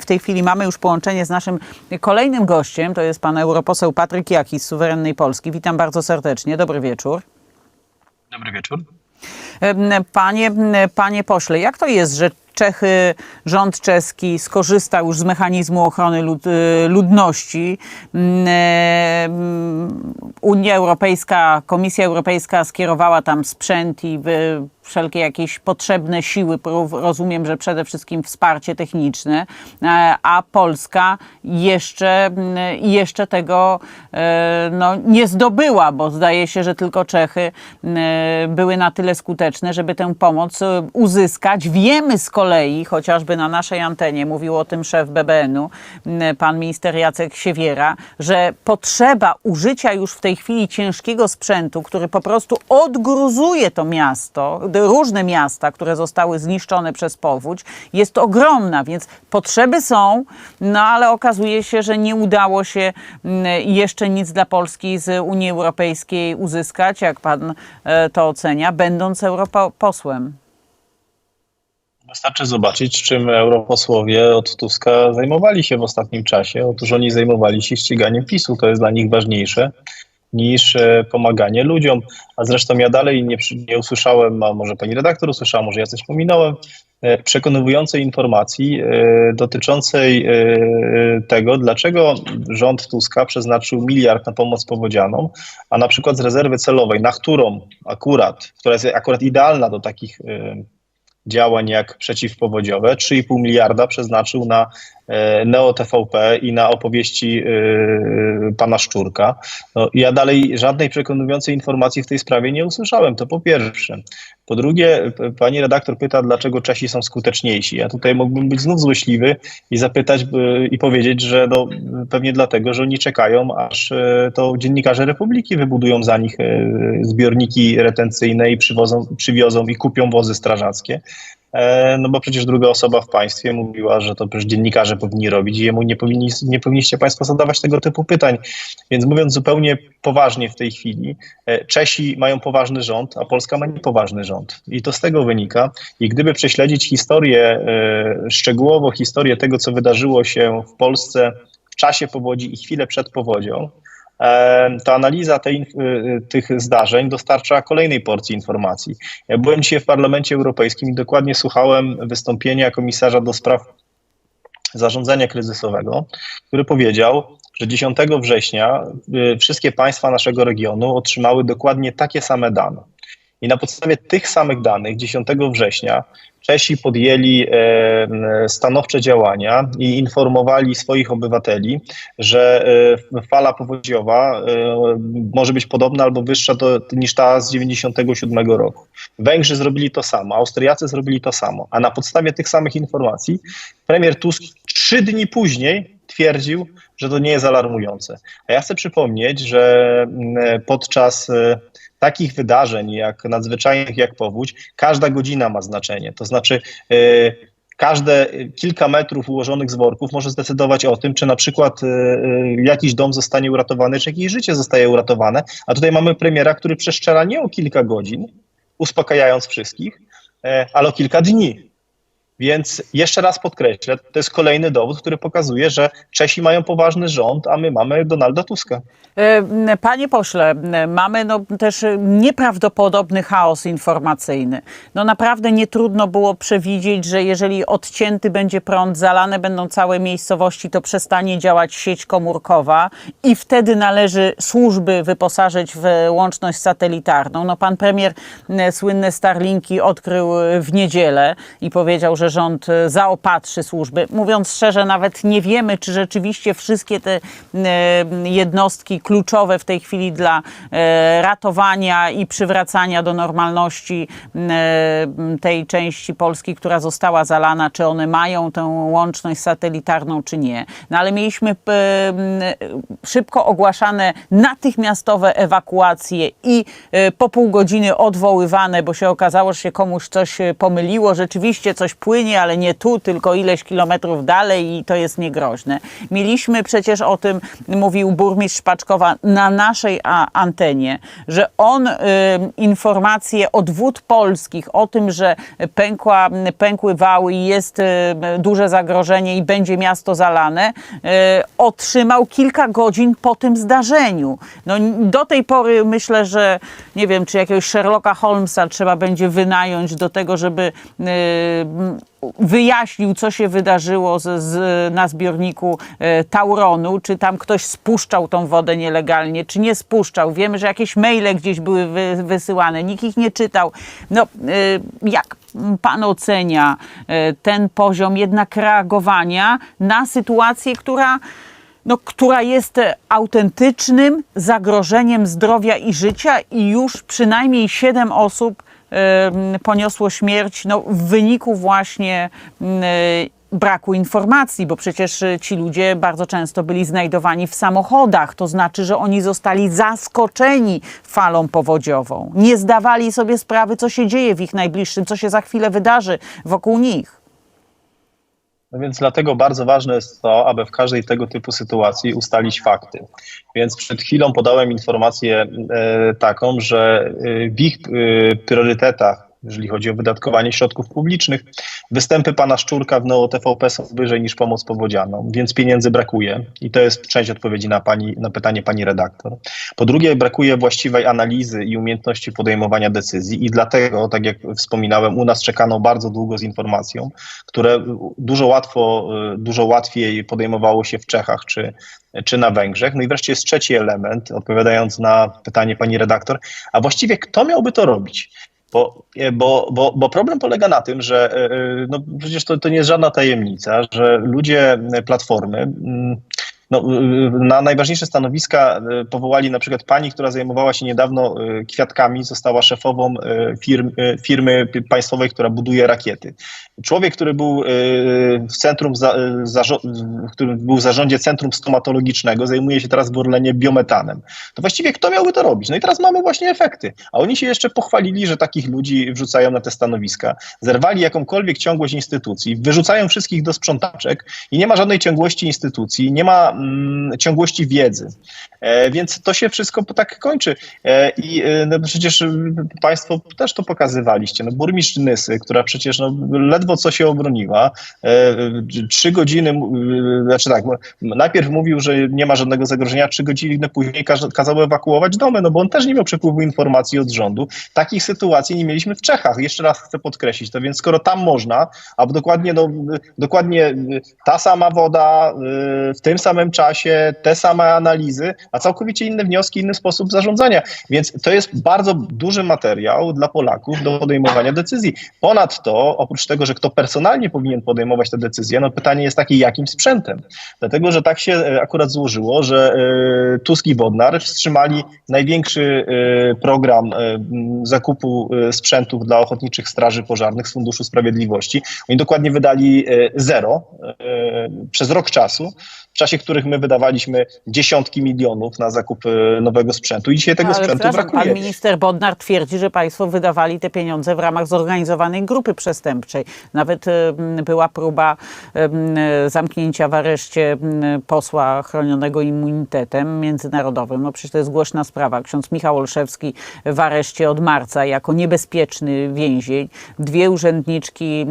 W tej chwili mamy już połączenie z naszym kolejnym gościem. To jest pan europoseł Patryk Jaki z Suwerennej Polski. Witam bardzo serdecznie. Dobry wieczór. Dobry wieczór. Panie, panie pośle, jak to jest, że Czechy, rząd czeski skorzystał już z mechanizmu ochrony lud, y, ludności. Mm, Unia Europejska, Komisja Europejska skierowała tam sprzęt i y, wszelkie jakieś potrzebne siły, rozumiem, że przede wszystkim wsparcie techniczne, e, a Polska jeszcze, mm, jeszcze tego e, no, nie zdobyła, bo zdaje się, że tylko Czechy e, były na tyle skuteczne, żeby tę pomoc e, uzyskać. Wiemy z kolei, chociażby na naszej antenie, mówił o tym szef BBN-u, m, pan minister Jacek Siewiera, że potrzeba użycia już w tej chwili ciężkiego sprzętu, który po prostu odgruzuje to miasto, różne miasta, które zostały zniszczone przez powódź, jest ogromna, więc potrzeby są, no ale okazuje się, że nie udało się mm, jeszcze nic dla Polski z Unii Europejskiej uzyskać, jak pan e, to ocenia, będąc europosłem. Wystarczy zobaczyć, czym europosłowie od Tuska zajmowali się w ostatnim czasie. Otóż oni zajmowali się ściganiem PiSu. To jest dla nich ważniejsze niż e, pomaganie ludziom. A zresztą ja dalej nie, nie usłyszałem, a może pani redaktor usłyszała, może ja coś pominąłem, e, przekonującej informacji e, dotyczącej tego, dlaczego rząd Tuska przeznaczył miliard na pomoc powodzianom, a na przykład z rezerwy celowej, na którą akurat, która jest akurat idealna do takich działań jak przeciwpowodziowe. 3,5 miliarda przeznaczył na Neo TVP i na opowieści e, pana Szczurka. No, ja dalej żadnej przekonującej informacji w tej sprawie nie usłyszałem, to po pierwsze. Po drugie, pani redaktor pyta, dlaczego Czesi są skuteczniejsi. Ja tutaj mógłbym być znów złośliwy i zapytać e, i powiedzieć, że no, pewnie dlatego, że oni czekają, aż e, to dziennikarze Republiki wybudują za nich e, zbiorniki retencyjne i przywozą, przywiozą i kupią wozy strażackie. E, No bo przecież druga osoba w państwie mówiła, że to przecież dziennikarze powinni robić i jemu nie, powinni, nie powinniście państwo zadawać tego typu pytań. Więc mówiąc zupełnie poważnie w tej chwili, e, Czesi mają poważny rząd, a Polska ma niepoważny rząd. I to z tego wynika. I gdyby prześledzić historię, e, szczegółowo historię tego, co wydarzyło się w Polsce w czasie powodzi i chwilę przed powodzią, e, to analiza tej, y, tych zdarzeń dostarcza kolejnej porcji informacji. Ja byłem dzisiaj w Parlamencie Europejskim i dokładnie słuchałem wystąpienia komisarza do spraw zarządzania kryzysowego, który powiedział, że 10 września y, wszystkie państwa naszego regionu otrzymały dokładnie takie same dane. I na podstawie tych samych danych 10 września Czesi podjęli stanowcze działania i informowali swoich obywateli, że e, fala powodziowa e, może być podobna albo wyższa do, niż ta z 97 roku. Węgrzy zrobili to samo, Austriacy zrobili to samo, a na podstawie tych samych informacji premier Tusk trzy dni później twierdził, że to nie jest alarmujące. A ja chcę przypomnieć, że mm, podczas e, takich wydarzeń jak nadzwyczajnych jak powódź, każda godzina ma znaczenie. To znaczy e, każde kilka metrów ułożonych z worków może zdecydować o tym, czy na przykład e, e, jakiś dom zostanie uratowany, czy jakieś życie zostaje uratowane. A tutaj mamy premiera, który przeszczera nie o kilka godzin, uspokajając wszystkich, e, ale o kilka dni. Więc jeszcze raz podkreślę, to jest kolejny dowód, który pokazuje, że Czesi mają poważny rząd, a my mamy Donalda Tuska. E, Panie pośle, mamy no też nieprawdopodobny chaos informacyjny. No naprawdę nie trudno było przewidzieć, że jeżeli odcięty będzie prąd, zalane będą całe miejscowości, to przestanie działać sieć komórkowa i wtedy należy służby wyposażyć w łączność satelitarną. No pan premier m, słynne Starlinki odkrył w niedzielę i powiedział, że rząd e, zaopatrzy służby. Mówiąc szczerze, nawet nie wiemy, czy rzeczywiście wszystkie te e, jednostki kluczowe w tej chwili dla e, ratowania i przywracania do normalności tej części Polski, która została zalana, czy one mają tę łączność satelitarną, czy nie. No ale mieliśmy szybko ogłaszane natychmiastowe ewakuacje i po pół godziny odwoływane, bo się okazało, że się komuś coś pomyliło, rzeczywiście coś płynie płynie, ale nie tu, tylko ileś kilometrów dalej i to jest niegroźne. Mieliśmy przecież o tym, mówił burmistrz Szpaczkowa na naszej antenie, że on y, informacje od wód polskich o tym, że pękła, pękły wały i jest y, duże zagrożenie i będzie miasto zalane, y, otrzymał kilka godzin po tym zdarzeniu. No, do tej pory myślę, że nie wiem, czy jakiegoś Sherlocka Holmesa trzeba będzie wynająć do tego, żeby y, wyjaśnił, co się wydarzyło z, z, na zbiorniku e, Tauronu, czy tam ktoś spuszczał tą wodę nielegalnie, czy nie spuszczał. Wiemy, że jakieś maile gdzieś były wy, wysyłane, nikt ich nie czytał. No, e, jak pan ocenia e, ten poziom jednak reagowania na sytuację, która no, która jest autentycznym zagrożeniem zdrowia i życia i już przynajmniej siedem osób poniosło śmierć no, w wyniku właśnie m, e, braku informacji, bo przecież e, ci ludzie bardzo często byli znajdowani w samochodach, to znaczy, że oni zostali zaskoczeni falą powodziową. Nie zdawali sobie sprawy, co się dzieje w ich najbliższym, co się za chwilę wydarzy wokół nich. No więc dlatego bardzo ważne jest to, aby w każdej tego typu sytuacji ustalić fakty. Więc przed chwilą podałem informację e, taką, że e, w ich e, priorytetach, jeżeli chodzi o wydatkowanie środków publicznych, występy pana Szczurka w Neo TVP są wyżej niż pomoc powodzianą, więc pieniędzy brakuje. I to jest część odpowiedzi na, pani, na pytanie pani redaktor. Po drugie, brakuje właściwej analizy i umiejętności podejmowania decyzji i dlatego, tak jak wspominałem, u nas czekano bardzo długo z informacją, które dużo łatwo, dużo łatwiej podejmowało się w Czechach czy, czy na Węgrzech. No i wreszcie jest trzeci element, odpowiadając na pytanie pani redaktor, a właściwie kto miałby to robić? Bo, bo, bo, bo problem polega na tym, że e, no przecież to, to nie jest żadna tajemnica, że ludzie Platformy no, na najważniejsze stanowiska e, powołali na przykład pani, która zajmowała się niedawno kwiatkami, została szefową firm, firmy państwowej, która buduje rakiety. Człowiek, który był w centrum, za, który był w zarządzie Centrum Stomatologicznego, zajmuje się teraz w Orlenie biometanem. To właściwie kto miałby to robić? No i teraz mamy właśnie efekty. A oni się jeszcze pochwalili, że takich ludzi wrzucają na te stanowiska. Zerwali jakąkolwiek ciągłość instytucji, wyrzucają wszystkich do sprzątaczek i nie ma żadnej ciągłości instytucji, nie ma ciągłości wiedzy. E, więc to się wszystko tak kończy. E, I e, no, przecież Państwo też to pokazywaliście. No, burmistrz Nysy, która przecież no, ledwo co się obroniła, trzy godziny, znaczy tak, najpierw mówił, że nie ma żadnego zagrożenia, trzy godziny później kazał ewakuować domy, no bo on też nie miał przepływu informacji od rządu. Takich sytuacji nie mieliśmy w Czechach. Jeszcze raz chcę podkreślić to, więc skoro tam można, a dokładnie, no, dokładnie ta sama woda, w tym samym czasie, te same analizy, a całkowicie inne wnioski, inny sposób zarządzania. Więc to jest bardzo duży materiał dla Polaków do podejmowania decyzji. Ponadto, oprócz tego, że kto personalnie powinien podejmować te decyzje, no pytanie jest takie, jakim sprzętem? Dlatego, że tak się akurat złożyło, że y, Tusk i Bodnar wstrzymali największy y, program zakupu sprzętów dla ochotniczych straży pożarnych z Funduszu Sprawiedliwości. Oni dokładnie wydali zero przez rok czasu w czasie których my wydawaliśmy dziesiątki milionów na zakup e, nowego sprzętu i dzisiaj tego No, sprzętu brakuje. Pan minister Bodnar twierdzi, że państwo wydawali te pieniądze w ramach zorganizowanej grupy przestępczej. Nawet em, była próba em, zamknięcia w areszcie posła chronionego immunitetem międzynarodowym. No przecież to jest głośna sprawa. Ksiądz Michał Olszewski w areszcie od marca jako niebezpieczny więzień. Dwie urzędniczki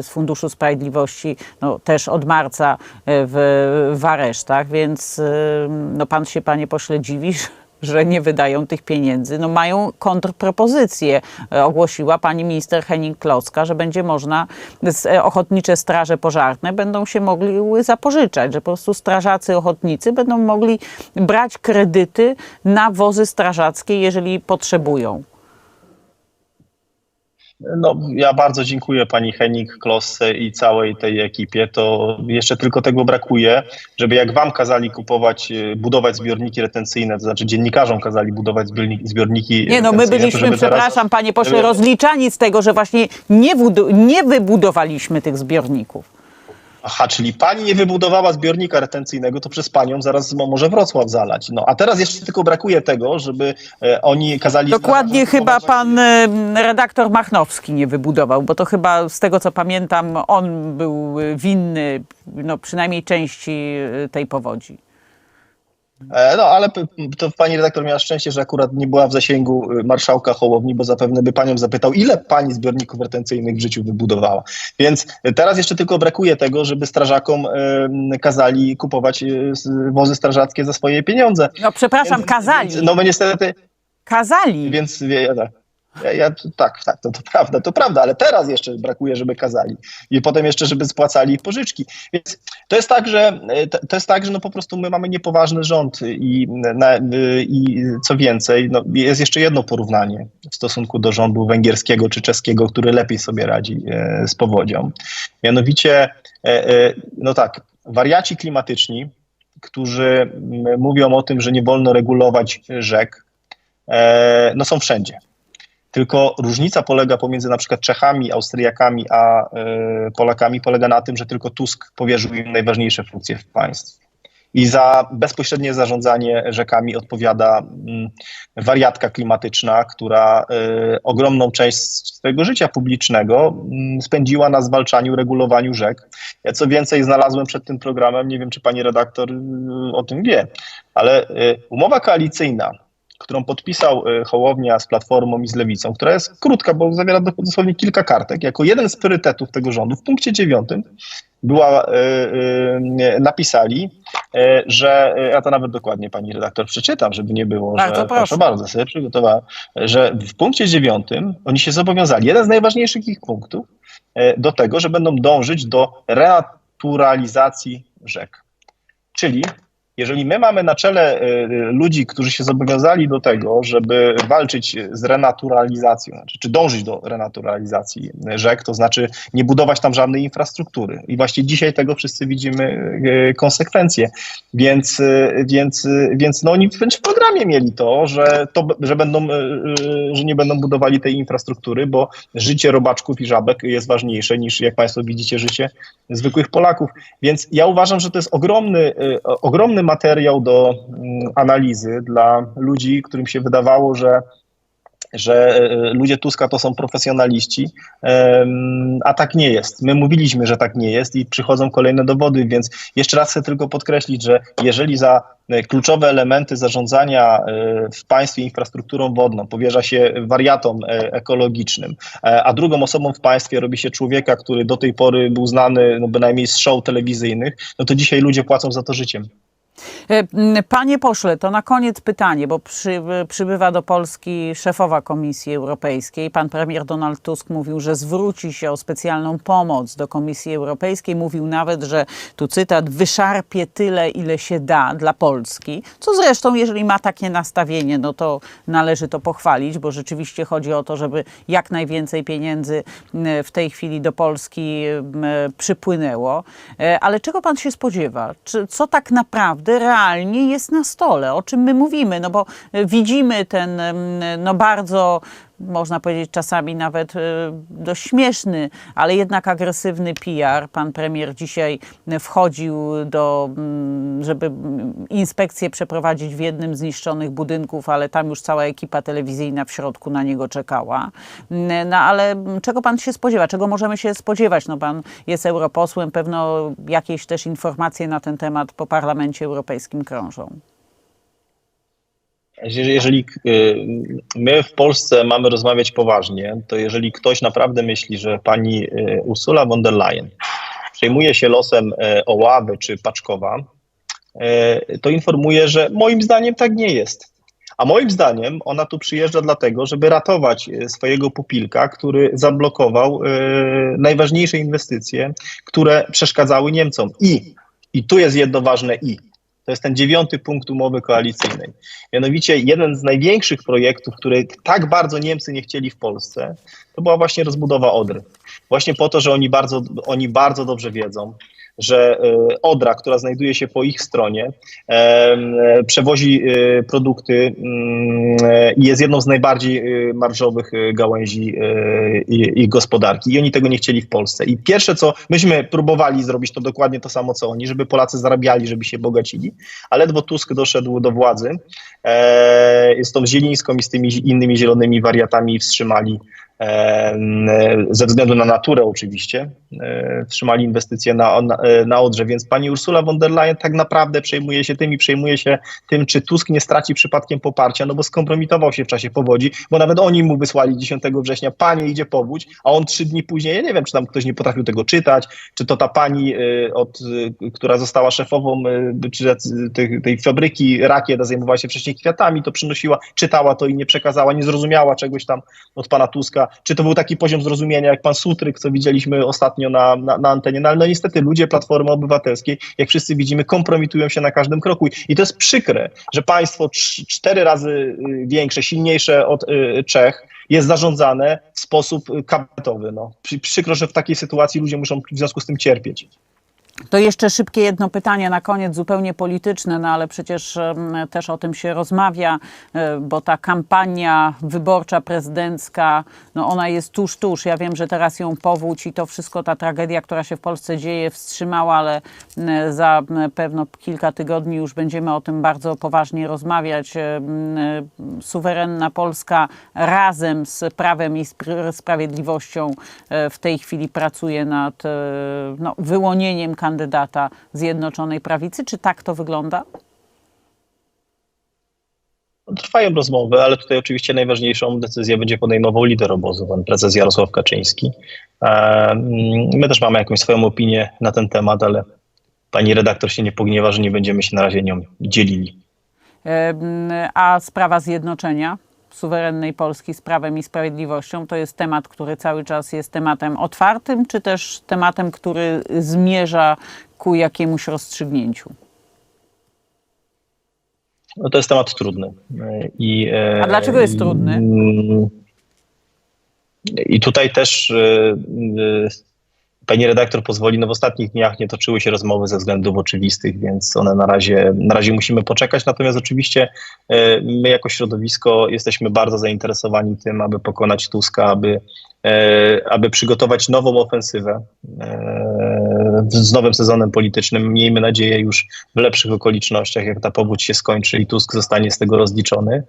z Funduszu Sprawiedliwości no, też od marca e, w, w aresztach, więc no, pan się, panie pośle, dziwi, że nie wydają tych pieniędzy. No mają kontrpropozycję. E, Ogłosiła pani minister Henning Klocka, że będzie można, e, ochotnicze straże pożarne będą się mogły zapożyczać, że po prostu strażacy ochotnicy będą mogli brać kredyty na wozy strażackie, jeżeli potrzebują. No, ja bardzo dziękuję pani Henning Klosse i całej tej ekipie. To jeszcze tylko tego brakuje, żeby jak wam kazali kupować, e, budować zbiorniki retencyjne, to znaczy dziennikarzom kazali budować zbiorniki, Nie no, my byliśmy, teraz- przepraszam panie pośle, żeby- rozliczani z tego, że właśnie nie, nie wybudowaliśmy tych zbiorników. Aha, czyli pani nie wybudowała zbiornika retencyjnego, to przez panią zaraz mo- może Wrocław zalać. No, a teraz jeszcze tylko brakuje tego, żeby e, oni kazali... Dokładnie strażakom chyba pan e, redaktor Machnowski nie wybudował, bo to chyba z tego co pamiętam on był e, winny no, przynajmniej części tej powodzi. E, No, ale to pani redaktor miała szczęście, że akurat nie była w zasięgu y, marszałka Hołowni, bo zapewne by panią zapytał, ile pani zbiorników retencyjnych w życiu wybudowała. Więc teraz jeszcze tylko brakuje tego, żeby strażakom kazali kupować y, wozy strażackie za swoje pieniądze. No przepraszam, Więc- kazali, Więc, no bo niestety, kazali. więc wie, ja, ja, ja, tak, tak, to, to prawda, to prawda, ale teraz jeszcze brakuje, żeby kazali. I potem jeszcze, żeby spłacali pożyczki. Więc to jest tak, że e, to, jest tak, że no po prostu my mamy niepoważny rząd i, na, y, i co więcej, no jest jeszcze jedno porównanie w stosunku do rządu węgierskiego czy czeskiego, który lepiej sobie radzi e, z powodzią. Mianowicie, e, e, no tak, wariaci klimatyczni, którzy mówią o tym, że nie wolno regulować rzek, e, no są wszędzie. Tylko różnica polega pomiędzy na przykład Czechami, Austriakami a e, Polakami polega na tym, że tylko Tusk powierzył im najważniejsze funkcje w państwie. I za bezpośrednie zarządzanie rzekami odpowiada mm, wariatka klimatyczna, która e, ogromną część swojego życia publicznego mm, spędziła na zwalczaniu, regulowaniu rzek. Ja co więcej znalazłem przed tym programem, nie wiem czy pani redaktor y, o tym wie, ale y, umowa koalicyjna, którą podpisał y, Hołownia z Platformą i z Lewicą, która jest krótka, bo zawiera dosłownie kilka kartek, jako jeden z priorytetów tego rządu w punkcie dziewiątym była, y, y, napisali, że, ja to nawet dokładnie pani redaktor przeczytam, żeby nie było, że, proszę. bardzo, sobie przygotowałem, że w punkcie dziewiątym oni się zobowiązali, jeden z najważniejszych ich punktów, do tego, że będą dążyć do renaturalizacji rzek. Czyli jeżeli my mamy na czele y, ludzi, którzy się zobowiązali do tego, żeby walczyć z renaturalizacją, znaczy, czy dążyć do renaturalizacji rzek, to znaczy nie budować tam żadnej infrastruktury. I właśnie dzisiaj tego wszyscy widzimy y, konsekwencje. Więc, y, więc, więc no oni wręcz w programie mieli to, że, to, że, będą, że nie będą budowali tej infrastruktury, bo życie robaczków i żabek jest ważniejsze niż, jak Państwo widzicie, życie zwykłych Polaków. Więc ja uważam, że to jest ogromny, ogromny materiał do mm, analizy dla ludzi, którym się wydawało, że że y, ludzie Tuska to są profesjonaliści, a tak nie jest. My mówiliśmy, że tak nie jest i przychodzą kolejne dowody, więc jeszcze raz chcę tylko podkreślić, że jeżeli za y, kluczowe elementy zarządzania y, w państwie infrastrukturą wodną powierza się wariatom ekologicznym, e, a drugą osobą w państwie robi się człowieka, który do tej pory był znany no bynajmniej z show telewizyjnych, no to dzisiaj ludzie płacą za to życiem. E, Panie pośle, to na koniec pytanie, bo przy, przybywa do Polski szefowa Komisji Europejskiej. Pan premier Donald Tusk mówił, że zwróci się o specjalną pomoc do Komisji Europejskiej. Mówił nawet, że tu cytat, wyszarpie tyle, ile się da dla Polski. Co zresztą, jeżeli ma takie nastawienie, no to należy to pochwalić, bo rzeczywiście chodzi o to, żeby jak najwięcej pieniędzy w tej chwili do Polski przypłynęło. E, Ale czego pan się spodziewa? Czy, co tak naprawdę realnie jest na stole? O czym my mówimy? No bo e, widzimy ten no bardzo można powiedzieć czasami nawet e, dość śmieszny, ale jednak agresywny PR. Pan premier dzisiaj wchodził do, mm, żeby inspekcję przeprowadzić w jednym z niszczonych budynków, ale tam już cała ekipa telewizyjna w środku na niego czekała. Mm, No ale czego pan się spodziewa? Czego możemy się spodziewać? No pan jest europosłem, pewno jakieś też informacje na ten temat po Parlamencie Europejskim krążą. Jeżeli, y, my w Polsce mamy rozmawiać poważnie, to jeżeli ktoś naprawdę myśli, że pani y, Ursula von der Leyen przejmuje się losem y, Oławy czy Paczkowa, to informuję, że moim zdaniem tak nie jest. A moim zdaniem ona tu przyjeżdża dlatego, żeby ratować swojego pupilka, który zablokował najważniejsze inwestycje, które przeszkadzały Niemcom. I, i tu jest jedno ważne i. To jest ten dziewiąty punkt umowy koalicyjnej. Mianowicie jeden z największych projektów, które tak bardzo Niemcy nie chcieli w Polsce, to była właśnie rozbudowa Odry. Właśnie po to, że oni bardzo, oni bardzo dobrze wiedzą, że e, Odra, która znajduje się po ich stronie, e, przewozi e, produkty mm, i jest jedną z najbardziej e, marżowych gałęzi ich gospodarki. I oni tego nie chcieli w Polsce. I pierwsze, co myśmy próbowali zrobić, to dokładnie to samo, co oni, żeby Polacy zarabiali, żeby się bogacili, a ledwo Tusk doszedł do władzy, e, z tą Zielińską i z tymi innymi zielonymi wariatami wstrzymali ze względu na naturę oczywiście, e, wstrzymali inwestycje na, na, na Odrze, więc pani Ursula von der Leyen tak naprawdę przejmuje się tym i przejmuje się tym, czy Tusk nie straci przypadkiem poparcia, no bo skompromitował się w czasie powodzi, bo nawet oni mu wysłali 10 września, panie idzie powódź, a on trzy dni później, ja nie wiem, czy tam ktoś nie potrafił tego czytać, czy to ta pani, y, od, która została szefową czy, tej, tej fabryki rakiet, zajmowała się wcześniej kwiatami, to przynosiła, czytała to i nie przekazała, nie zrozumiała czegoś tam od pana Tuska, czy to był taki poziom zrozumienia, jak pan Sutryk, co widzieliśmy ostatnio na, na, na antenie, no ale no niestety ludzie Platformy Obywatelskiej, jak wszyscy widzimy, kompromitują się na każdym kroku i to jest przykre, że państwo cz- cztery razy y, większe, silniejsze od y, Czech jest zarządzane w sposób y, kabinetowy. No. Przy- Przykro, że w takiej sytuacji ludzie muszą w związku z tym cierpieć. To jeszcze szybkie jedno pytanie na koniec, zupełnie polityczne, no ale przecież też o tym się rozmawia, e, bo ta kampania wyborcza, prezydencka, no ona jest tuż, tuż. Ja wiem, że teraz ją powódź i to wszystko, ta tragedia, która się w Polsce dzieje, wstrzymała, ale za pewno kilka tygodni już będziemy o tym bardzo poważnie rozmawiać. E, e, Suwerenna Polska razem z Prawem i Spr- Sprawiedliwością w tej chwili pracuje nad no, wyłonieniem kandydata Zjednoczonej Prawicy. Czy tak to wygląda? Trwają rozmowy, ale tutaj oczywiście najważniejszą decyzję będzie podejmował lider obozu, pan prezes Jarosław Kaczyński. E, mm, My też mamy jakąś swoją opinię na ten temat, ale pani redaktor się nie pogniewa, że nie będziemy się na razie nią dzielili. E, m, A sprawa zjednoczenia suwerennej Polski z Prawem i Sprawiedliwością to jest temat, który cały czas jest tematem otwartym, czy też tematem, który zmierza ku jakiemuś rozstrzygnięciu? No to jest temat trudny. I, e, A dlaczego jest trudny? I tutaj też e, e, pani redaktor pozwoli, no w ostatnich dniach nie toczyły się rozmowy ze względów oczywistych, więc one na razie, na razie musimy poczekać. Natomiast oczywiście e, my jako środowisko jesteśmy bardzo zainteresowani tym, aby pokonać Tuska, aby, e, aby przygotować nową ofensywę e, z nowym sezonem politycznym. Miejmy nadzieję już w lepszych okolicznościach, jak ta powódź się skończy i Tusk zostanie z tego rozliczony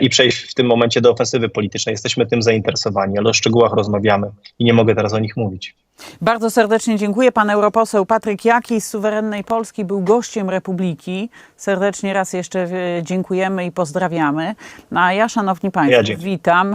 i przejść w tym momencie do ofensywy politycznej. Jesteśmy tym zainteresowani, ale o szczegółach rozmawiamy i nie mogę teraz o nich mówić. Bardzo serdecznie dziękuję. Pan europoseł Patryk Jaki z Suwerennej Polski był gościem Republiki. Serdecznie raz jeszcze e, dziękujemy i pozdrawiamy. A ja, szanowni państwo, Ja witam